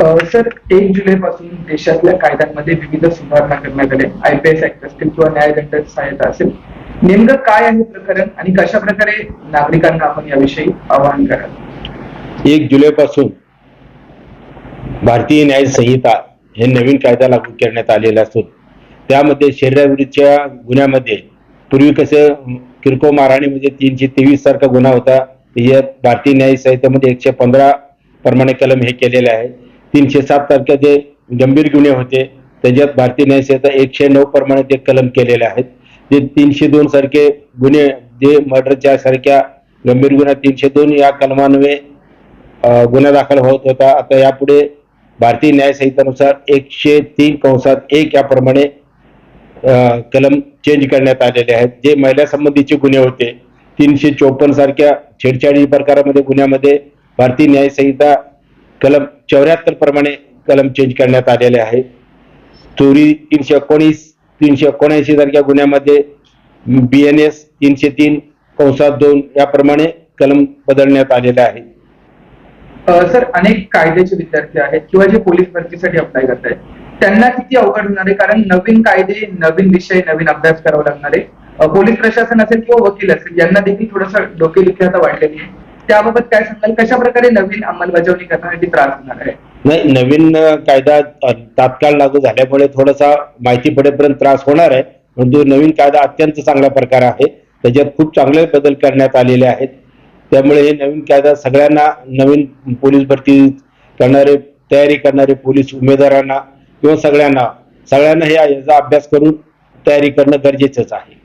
Sir एक जुलै पासून देशातल्या कायद्यांमध्ये विविध सुधारणा करण्यात आल्या. आय पी एस ऍक्ट असतील किंवा न्यायदंड सहायता असेल. नेमकं काय आहे प्रकरण आणि कशा प्रकारे नागरिकांना आपण याविषयी आवाहन कराल? एक जुलैपासून भारतीय न्याय संहिता हे नवीन कायदा लागू करण्यात आलेला असून त्यामध्ये शरीराविरुद्धच्या गुन्ह्यामध्ये पूर्वी कसं किरकोळ मारहाणीमध्ये म्हणजे तीनशे तेवीस सारखा गुन्हा होता. भारतीय न्याय संहितेमध्ये एकशे पंधरा प्रमाणे कलम हे केलेले आहे. तीनशे सात तारखेचे गंभीर गुन्हे होते. त्याच्यात भारतीय न्याय एकशे नऊ प्रमाणे ते कलम केलेले आहेत. जे तीनशे दोन सारखे गुन्हे जे मर्डरच्या सारख्या गंभीर गुन्हा तीनशे दोन या कलमान्वये गुन्हा दाखल होत होता. आता यापुढे भारतीय न्यायसंहितानुसार एकशे तीन कंसात एक याप्रमाणे कलम चेंज करण्यात आलेले आहेत. जे महिला संबंधीचे गुन्हे होते. तीनशे चोपन्न सारख्या छेडछाडी प्रकारामध्ये गुन्ह्यामध्ये भारतीय न्यायसंहिता कलम चौऱ्याहत्तर प्रमाणे कलम चेंज करण्यात आलेले आहे. चोरी तीनशे एकोणीस तीनशे एकोणऐंशी सारख्या गुन्ह्यामध्ये बी एन एस तीनशे तीन कंसात दोन याप्रमाणे कलम बदलण्यात आलेले आहे. सर अनेक कायद्याचे विद्यार्थी आहेत किंवा जे पोलीस भरतीसाठी अप्लाय करत आहेत. त्यांना किती अवघड होणार आहे? कारण नवीन कायदे नवीन विषय नवीन अभ्यास करावा लागणार आहे. पोलीस प्रशासन असेल किंवा वकील असेल यांना देखील थोडंसं डोकेदुखी आता वाढलेली आहे. त्याबाबत काय सांगाल? कशा प्रकारे नवीन अंमलबजावणी करण्यासाठी त्रास होणार आहे? नाही नवीन कायदा तात्काळ लागू झाल्यामुळे थोडासा माहिती पडेपर्यंत त्रास होणार आहे. परंतु नवीन कायदा अत्यंत चांगला प्रकार आहे. त्याच्यात खूप चांगले बदल करण्यात आलेले आहेत. त्यामुळे हे नवीन कायदा सगळ्यांना नवीन पोलीस भरती करणारे तयारी करणारे पोलीस उमेदवारांना किंवा सगळ्यांना सगळ्यांना हे याचा अभ्यास करून तयारी करणं गरजेचंच आहे.